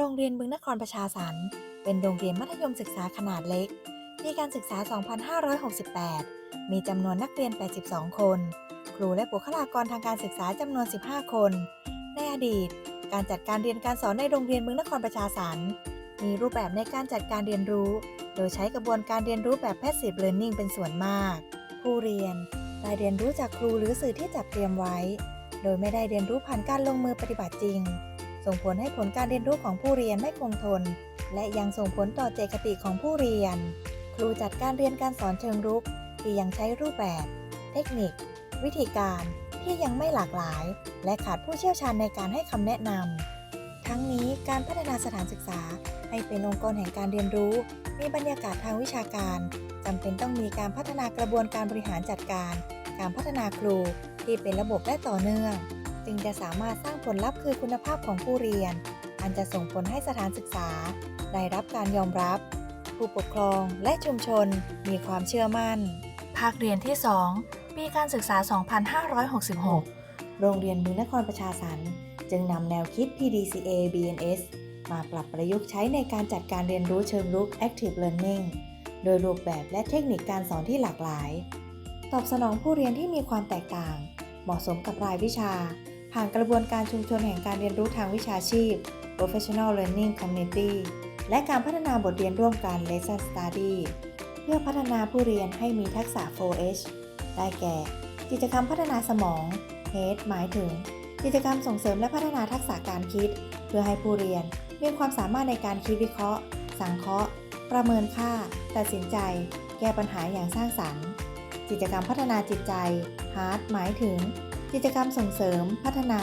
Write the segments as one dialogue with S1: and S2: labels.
S1: รงเรียนบึงนครประชาสรรค์เป็นโรงเรียนมัธยมศึกษาขนาดเล็ก ปีการศึกษา 2568 มีจำนวนนักเรียน 82 คน ครูและบุคลากรทางการศึกษาจำนวน 15 คน ในอดีต การจัดการเรียนการสอนในโรงเรียนบึงนครประชาสรรค์มีรูปแบบในการจัดการเรียนรู้ โดยใช้กระบวนการเรียนรู้แบบ passive learning เป็นส่วนมาก ผู้เรียนได้เรียนรู้จากครูหรือสื่อที่จัดเตรียมไว้ โดยไม่ได้เรียนรู้ผ่านการลงมือปฏิบัติจริง ส่งผลให้ผลการเรียนรู้ของผู้เรียนไม่คงทน และยังส่งผลต่อเจตคติของผู้เรียน ครูจัดการเรียนการสอนเชิงรุก ที่ยังใช้รูปแบบ เทคนิค วิธีการที่ยังไม่หลากหลาย และขาดผู้เชี่ยวชาญในการให้คำแนะนำทั้งนี้การพัฒนาสถานศึกษาให้เป็นองค์กรแห่งการเรียนรู้ มีบรรยากาศทางวิชาการจำเป็นต้องมีการพัฒนากระบวนการบริหารจัดการ การพัฒนาครูที่เป็นระบบและต่อเนื่อง จึงจะสามารถสร้างผลลัพธ์คือคุณภาพของผู้เรียน อันจะส่งผลให้สถานศึกษา ได้รับการยอมรับ ผู้ปกครองและชุมชนมีความเชื่อมั่น ภาคเรียนที่ 2 ปีการศึกษา 2566 โรงเรียนมือนครประชาสรรค์จึงนำแนวคิด PDCA BNS มาปรับประยุกต์ใช้ในการจัดการเรียนรู้เชิงรุก Active Learning โดยรูปแบบและเทคนิคการสอนที่หลากหลาย ตอบสนองผู้เรียนที่มีความแตกต่าง เหมาะสมกับรายวิชา ผ่านกระบวนการชุมชนแห่งการเรียนรู้ทางวิชาชีพ Professional Learning Community และการพัฒนาบทเรียนร่วมกัน Lesson Study เพื่อพัฒนาผู้เรียนให้มีทักษะ 4H ได้แก่ กิจกรรมพัฒนาสมอง HEAD หมายถึง กิจกรรมส่งเสริมและพัฒนาทักษะการคิด เพื่อให้ผู้เรียนมีความสามารถในการคิดวิเคราะห์ สังเคราะห์ ประเมินค่า ตัดสินใจ แก้ปัญหาอย่างสร้างสรรค์ กิจกรรมพัฒนาจิตใจ HEART หมายถึง กิจกรรมส่งเสริม พัฒนา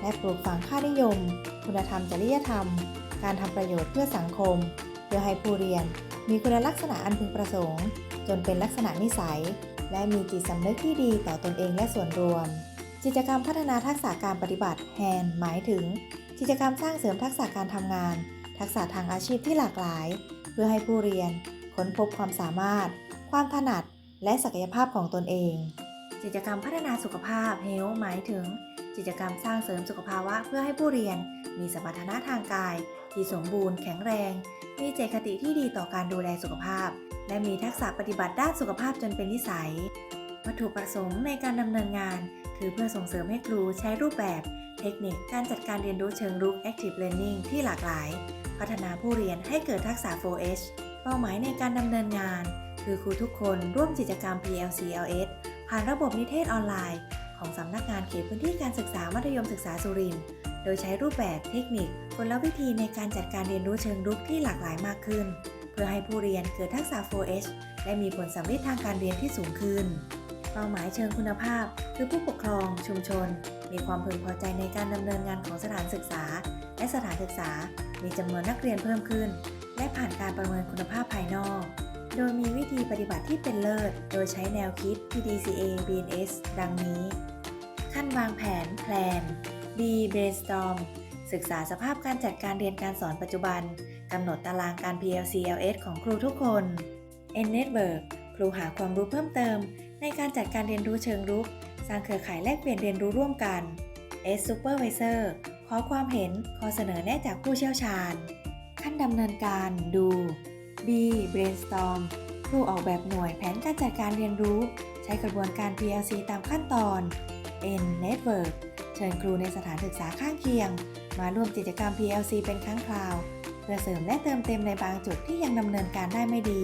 S1: และปลูกฝังค่านิยม คุณธรรมจริยธรรม การทำประโยชน์เพื่อสังคม เพื่อให้ผู้เรียน มีคุณลักษณะอันพึงประสงค์ จนเป็นลักษณะนิสัย และมีจิตสำนึกที่ดีต่อตนเองและส่วนรวม กิจกรรมพัฒนาทักษะการปฏิบัติ HAND หมายถึง กิจกรรมสร้างเสริมทักษะการทำงาน ทักษะทางอาชีพที่หลากหลาย เพื่อให้ผู้เรียนค้นพบความสามารถ ความถนัด และศักยภาพของตนเอง กิจกรรมพัฒนาสุขภาพ Health หมายถึง กิจกรรมสร้างเสริมสุขภาวะเพื่อให้ผู้เรียน มีสมรรถนะทางกาย ที่สมบูรณ์แข็งแรง มีเจตคติที่ดีต่อการดูแลสุขภาพ และมีทักษะปฏิบัติด้านสุขภาพจนเป็นนิสัย วัตถุประสงค์ในการดำเนินงาน คือเพื่อส่งเสริมให้ครูใช้รูปแบบ เทคนิคการจัดการเรียนรู้เชิงรุก Active Learning ที่หลากหลาย พัฒนาผู้เรียนให้เกิดทักษะ 4H เป้าหมายในการดำเนินงาน คือครูทุกคนร่วมกิจกรรม PLCLS ผ่านระบบนิเทศออนไลน์ ของสำนักงานเขตพื้นที่การศึกษามัธยมศึกษาสุรินทร์ โดยใช้รูปแบบเทคนิคกลวิธีในการจัดการเรียนรู้เชิงรุกที่หลากหลายมากขึ้น เพื่อให้ผู้เรียนเกิดทักษะ 4H และมีผลสำเร็จทางการเรียนที่สูงขึ้น เป้าหมายเชิงคุณภาพ คือผู้ปกครอง ชุมชน มีความพึงพอใจในการดำเนินงานของสถานศึกษา และสถานศึกษา มีจำนวนนักเรียนเพิ่มขึ้น และผ่านการประเมินคุณภาพภายนอก โดยมีวิธีปฏิบัติที่เป็นเลิศ โดยใช้แนวคิด PDCA BNS ดังนี้ ขั้นวางแผน แพลน B brainstorm ศึกษาสภาพการจัดการเรียนการสอนปัจจุบัน กำหนดตารางการ PLCLS ของครูทุกคน N network ครูหาความรู้เพิ่มเติม ในการจัดการเรียนรู้เชิงรุก สร้างเครือข่ายแลกเปลี่ยนเรียนรู้ร่วมกัน S supervisor ขอความเห็น ขอเสนอแนะจากผู้เชี่ยวชาญ ขั้นดำเนินการดู B brainstorm ครูออกแบบหน่วยแผนการจัดการเรียนรู้ ใช้กระบวนการ PLC ตามขั้นตอน N network เชิญครูในสถานศึกษาข้างเคียง มาร่วมกิจกรรม PLC เป็นครั้งคราว เพื่อเสริมและเติมเต็มในบางจุดที่ยังดำเนินการได้ไม่ดี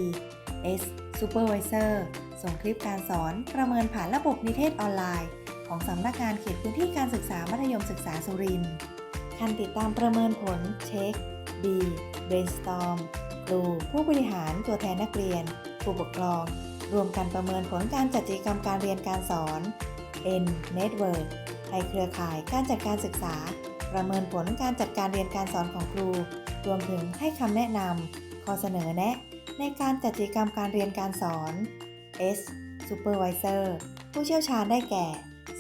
S1: S supervisor ส่งคลิปการสอนประเมินผ่านระบบนิเทศออนไลน์ ของสำนักงานเขตพื้นที่การศึกษามัธยมศึกษาสุรินทร์ขั้นติดตามประเมินผลเช็ค B brainstorm ครู ผู้บริหารตัวแทนนักเรียน ผู้ปกครอง รวมกันประเมินผลการจัดกิจกรรมการเรียนการสอน N network ให้เครือข่ายการจัดการศึกษา ประเมินผลการจัดการเรียนการสอนของครู รวมถึงให้คำแนะนำข้อเสนอแนะ ในการจัดกิจกรรมการเรียนการสอน S supervisor ผู้เชี่ยวชาญได้แก่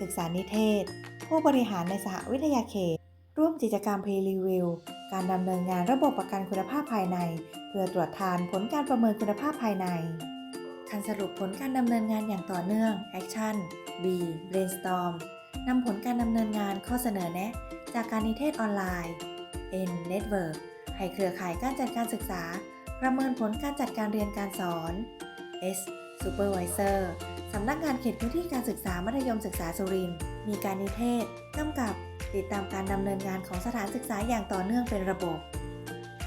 S1: ศึกษานิเทศ ผู้บริหารในสหวิทยาเขต ร่วมกิจกรรม Pre-Review การดำเนินงานระบบประกันคุณภาพภายใน เพื่อตรวจทานผลการประเมินคุณภาพภายใน การสรุปผลการดำเนินงานอย่างต่อเนื่อง Action B Brainstorm นำผลการดำเนินงานข้อเสนอแนะ จากการนิเทศออนไลน์ N Network ให้เครือข่ายการจัดการศึกษา ประเมินผลการจัดการเรียนการสอน S Supervisor สำนักงานเขตพื้นที่การศึกษามัธยมศึกษาสุรินทร์มีการนิเทศกำกับ ติดตามการดำเนินงานของสถานศึกษาอย่างต่อเนื่องเป็นระบบ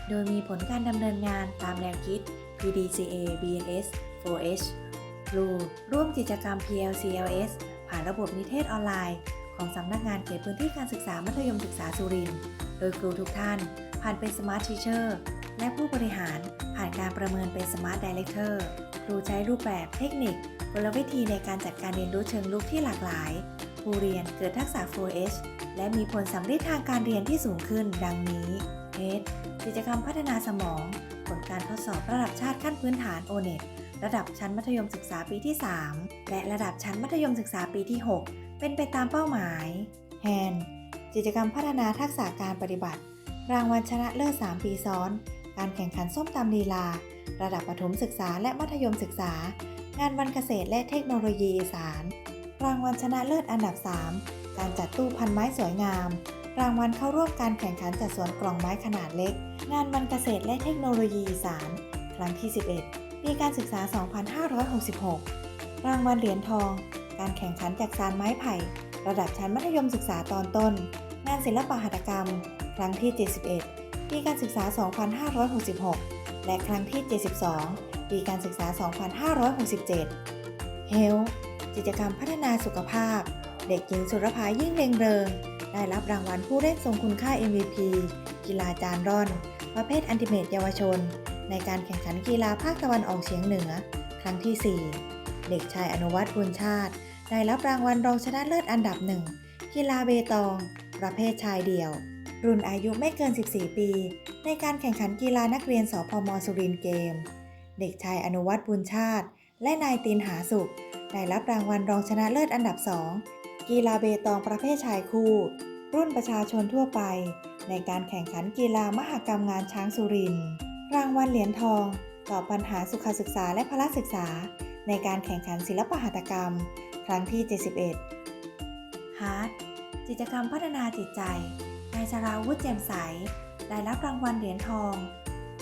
S1: โดยมีผลการดำเนินงานตามแนวคิด PDCA BNS 4H ครูร่วมกิจกรรม PLCLS ผ่านระบบนิเทศออนไลน์ ของสำนักงานเขตพื้นที่การศึกษามัธยมศึกษาสุรินทร์ โดยครูทุกท่าน ผ่านเป็น Smart Teacher และผู้บริหารผ่านการประเมินเป็น Smart Director ครูใช้รูปแบบเทคนิคกลวิธีในการจัดการเรียนรู้เชิงลุกที่หลากหลาย ผู้เรียนเกิดทักษะ 4H และมีผลสำเร็จทางการเรียนที่สูงขึ้นดังนี้ H กิจกรรมพัฒนาสมอง ผลการทดสอบระดับชาติขั้นพื้นฐาน O-NET ระดับชั้นมัธยมศึกษาปีที่ 3 และระดับชั้นมัธยมศึกษาปีที่ 6 เป็นไปตามเป้าหมาย HAND กิจกรรมพัฒนาทักษะการปฏิบัติ รางวัลชนะเลิศ 3 ปีซ้อน การแข่งขันส้มตำลีลา ระดับประถมศึกษาและมัธยมศึกษา งานวันเกษตรและเทคโนโลยีอีสาน รางวัลชนะเลิศอันดับ 3 การจัดตู้พันไม้สวยงาม รางวัลเข้าร่วมการแข่งขันจัดสวนกล่องไม้ขนาดเล็ก งานวันเกษตรและเทคโนโลยีสานครั้งที่ 11 ปีการศึกษา 2566 รางวัลเหรียญทอง การแข่งขันจากสารไม้ไผ่ ระดับชั้นมัธยมศึกษาตอนต้น งานศิลปหัตถกรรม ครั้งที่ 71 ปีการศึกษา 2566 และครั้งที่ 72 ปีการศึกษา 2567 Health กิจกรรมพัฒนาสุขภาพ เด็กหญิงสุรภายิ่งเริงเริง ได้รับรางวัลผู้เล่นทรงคุณค่า MVP กีฬาจานร่อน ประเภทอันติเมตเยาวชน ในการแข่งขันกีฬาภาคตะวันออกเฉียงเหนือ ครั้งที่ 4 เด็กชายอนุวัฒน์บุญชาติ ได้รับรางวัลรองชนะเลิศอันดับหนึ่งกีฬาเบตอง ประเภทชายเดี่ยว รุ่นอายุไม่เกิน 14 ปี ในการแข่งขันกีฬานักเรียนสพมสุรินเกม เด็กชายอนุวัฒน์บุญชาติ และนายตีนหาสุข ได้รับรางวัลรองชนะเลิศอันดับ2 กีฬาเบตองประเภทชายคู่ รุ่นประชาชนทั่วไป ในการแข่งขันกีฬามหกรรมงานช้างสุรินทร์รางวัลเหรียญทอง ต่อบปัญหาสุขศึกษาและพละศึกษา ในการแข่งขันศิลปหัตถกรรม ครั้งที่ 71ฮาร์ดกิจกรรมพัฒนาจิตใจนายสราวุฒิแจ่มใส ได้รับรางวัลเหรียญทอง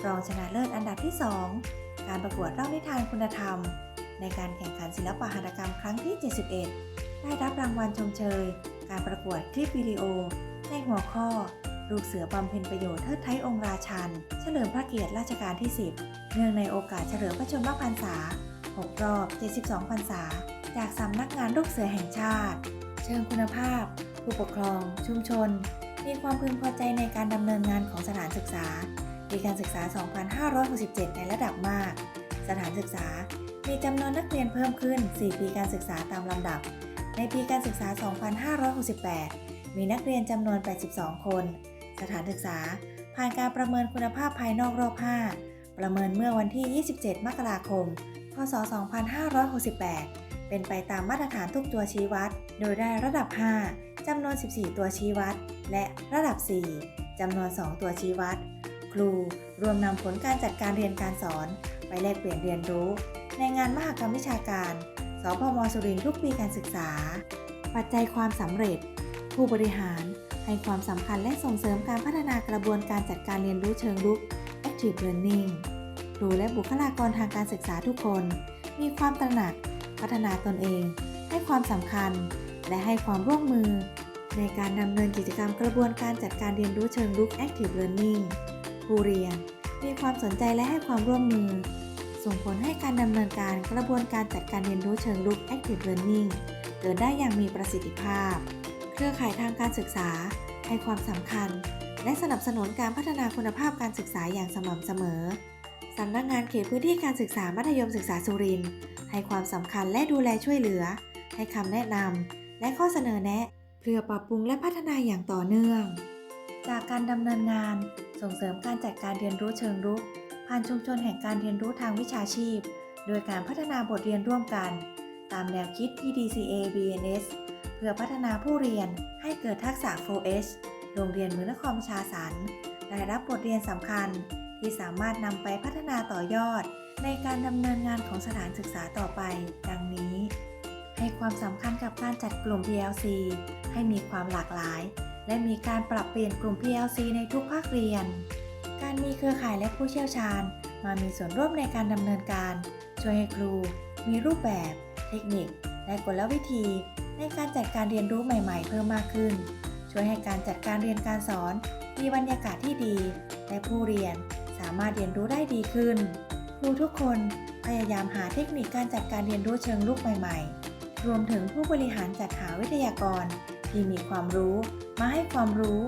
S1: รองชนะเลิศอันดับที่ 2 การประกวดเล่านิทานคุณธรรม ในการแข่งขันศิลปหัตถกรรมครั้งที่ 71 ได้รับรางวัลชมเชย การประกวดคลิปวิดีโอ ในหัวข้อ ลูกเสือบำเพ็ญประโยชน์เทิดไทยองค์ราชัน เฉลิมพระเกียรติรัชกาลที่ 10 เนื่องในโอกาสเฉลิมพระชนมพรรษา 6 รอบ 72 พรรษา จากสำนักงานลูกเสือแห่งชาติ เชิงคุณภาพ ผู้ปกครอง ชุมชน มีความพึงพอใจในการดำเนินงานของสถานศึกษาปีการศึกษา 2567 ในระดับมาก สถานศึกษามีจำนวนนักเรียนเพิ่มขึ้น 4 ปีการศึกษาตามลำดับ ในปีการศึกษา 2568 มีนักเรียนจำนวน 82 คน สถานศึกษา ผ่านการประเมินคุณภาพภายนอกรอบ 5 ประเมินเมื่อวันที่ 27 มกราคม พศ 2568 เป็นไปตามมาตรฐานทุกตัวชี้วัด โดยได้ระดับ 5 จำนวน 14 ตัวชี้วัด และระดับ 4 จำนวน 2 ตัวชี้วัด ครูรวมนำผลการจัดการเรียนการสอน ไปแลกเปลี่ยนเรียนรู้ ในงานมหกรรมวิชาการ สพมสุรินทร์ทุกปีการศึกษา ปัจจัยความสำเร็จ ผู้บริหารให้ความสำคัญและส่งเสริมการพัฒนากระบวนการจัดการเรียนรู้เชิงรุก Active Learning ครูและบุคลากรทางการศึกษาทุกคน มีความตระหนัก พัฒนาตนเอง ให้ความสำคัญ และให้ความร่วมมือ ในการดำเนินกิจกรรมกระบวนการจัดการเรียนรู้เชิงรุก Active Learning ผู้เรียนมีความสนใจและให้ความร่วมมือ ส่งผลให้การดำเนินการกระบวนการจัดการเรียนรู้เชิงรุก Active Learning เกิดได้อย่างมีประสิทธิภาพ เครือข่ายทางการศึกษา ให้ความสำคัญ และสนับสนุนการพัฒนาคุณภาพการศึกษาอย่างสม่ำเสมอสำนักงานเขตพื้นที่การศึกษามัธยมศึกษาสุรินทร์ให้ความสำคัญและดูแลช่วยเหลือ ให้คำแนะนำและข้อเสนอแนะ เพื่อปรับปรุงและพัฒนาอย่างต่อเนื่อง จากการดำเนินงานส่งเสริมการจัดการเรียนรู้เชิงรุก ผ่านชุมชนแห่งการเรียนรู้ทางวิชาชีพ โดยการพัฒนาบทเรียนร่วมกัน ตามแนวคิด PDCA BNS เพื่อพัฒนาผู้เรียนให้เกิดทักษะ 4H โรงเรียนมือนครประชาสรรได้รับบทเรียนสำคัญ ที่สามารถนำไปพัฒนาต่อยอด ในการดำเนินงานของสถานศึกษาต่อไป ดังนี้ ให้ความสำคัญกับการจัดกลุ่ม PLC ให้มีความหลากหลาย และมีการปรับเปลี่ยนกลุ่ม PLC ในทุกภาคเรียน การมีเครือข่ายและผู้เชี่ยวชาญ มามีส่วนร่วมในการดำเนินการ ช่วยให้ครู มีรูปแบบ เทคนิค และกลวิธี ในการจัดการเรียนรู้ใหม่ ๆ เพิ่มมากขึ้น ช่วยให้การจัดการเรียนการสอน มีบรรยากาศที่ดี และผู้เรียนสามารถเรียนรู้ได้ดีขึ้น ครูทุกคนพยายามหาเทคนิคการจัดการเรียนรู้เชิงลุกใหม่ๆ รวมถึงผู้บริหารจัดหาวิทยากร ที่มีความรู้ มาให้ความรู้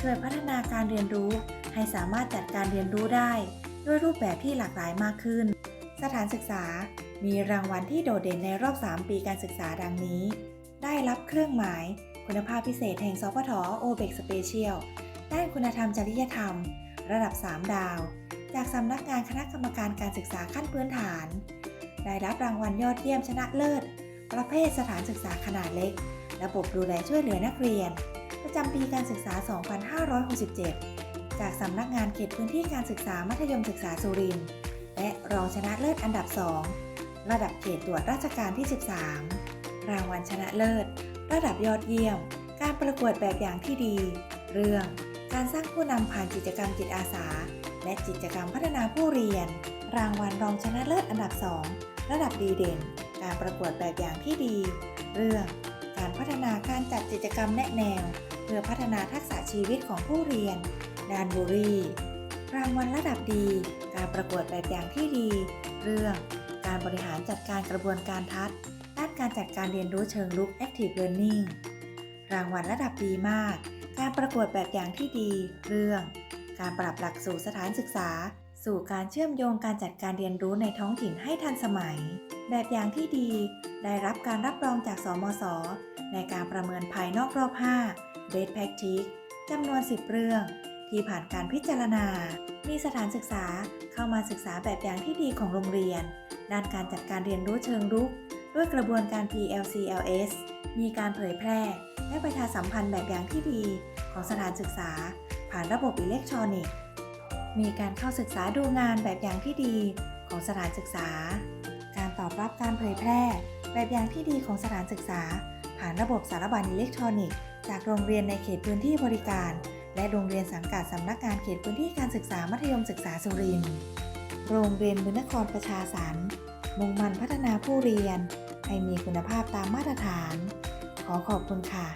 S1: ช่วยพัฒนาการเรียนรู้ ให้สามารถจัดการเรียนรู้ได้ด้วยรูปแบบที่หลากหลายมากขึ้น สถานศึกษามีรางวัลที่โดดเด่นในรอบ 3 ปีการศึกษาดังนี้ ได้รับเครื่องหมาย คุณภาพพิเศษแห่งสพทโอเบกสเปเชียลด้านคุณธรรมจริยธรรม ระดับ 3 ดาว จากสำนักงานคณะกรรมการการศึกษาขั้นพื้นฐาน ได้รับรางวัลยอดเยี่ยมชนะเลิศ ประเภทสถานศึกษาขนาดเล็ก ระบบดูแลช่วยเหลือนักเรียน ประจำปีการศึกษา 2567 จากสำนักงานเขตพื้นที่การศึกษามัธยมศึกษาสุรินทร์และรองชนะเลิศอันดับ 2 ระดับเขตตรวจราชการที่ 13 รางวัลชนะเลิศ ระดับยอดเยี่ยม การประกวดแบบอย่างที่ดี เรื่อง การสร้างผู้นำผ่านกิจกรรมจิตอาสา และกิจกรรมพัฒนาผู้เรียน รางวัลรองชนะเลิศอันดับ 2 ระดับดีเด่น การประกวดแบบอย่างที่ดี เรื่อง การพัฒนาการจัดกิจกรรมแนะแนว เพื่อพัฒนาทักษะชีวิตของผู้เรียน ดานบุรีรางวัลระดับดี การประกวดแบบอย่างที่ดี เรื่อง การบริหารจัดการกระบวนการทัศน์ด้านการจัดการเรียนรู้เชิงลุก Active Learning รางวัลระดับดีมาก การประกวดแบบอย่างที่ดี เรื่อง การปรับหลักสูตรสถานศึกษา สู่การเชื่อมโยงการจัดการเรียนรู้ในท้องถิ่นให้ทันสมัย แบบอย่างที่ดี ได้รับการรับรองจากสมส ในการประเมินภายนอกรอบ 5 Best Practice จำนวน 10 เรื่อง ที่ผ่านการพิจารณา มีสถานศึกษาเข้ามาศึกษาแบบอย่างที่ดีของโรงเรียน ด้านการจัดการเรียนรู้เชิงรุก ด้วยกระบวนการ PLCLS มีการเผยแพร่ และประชาสัมพันธ์แบบอย่างที่ดีของสถานศึกษา ผ่านระบบอิเล็กทรอนิกส์ มีการเข้าศึกษาดูงานแบบอย่างที่ดีของสถานศึกษา การตอบรับการเผยแพร่ แบบอย่างที่ดีของสถานศึกษา ผ่านระบบสารบัญอิเล็กทรอนิกส์ จากโรงเรียนในเขตพื้นที่บริการ และโรงเรียนสังกัดสำนักงานเขตพื้นที่การศึกษามัธยมศึกษาสุรินทร์โรงเรียนบุญนครประชาสรรค์มุ่งมั่นพัฒนาผู้เรียน ให้มีคุณภาพตามมาตรฐาน ขอขอบคุณค่ะ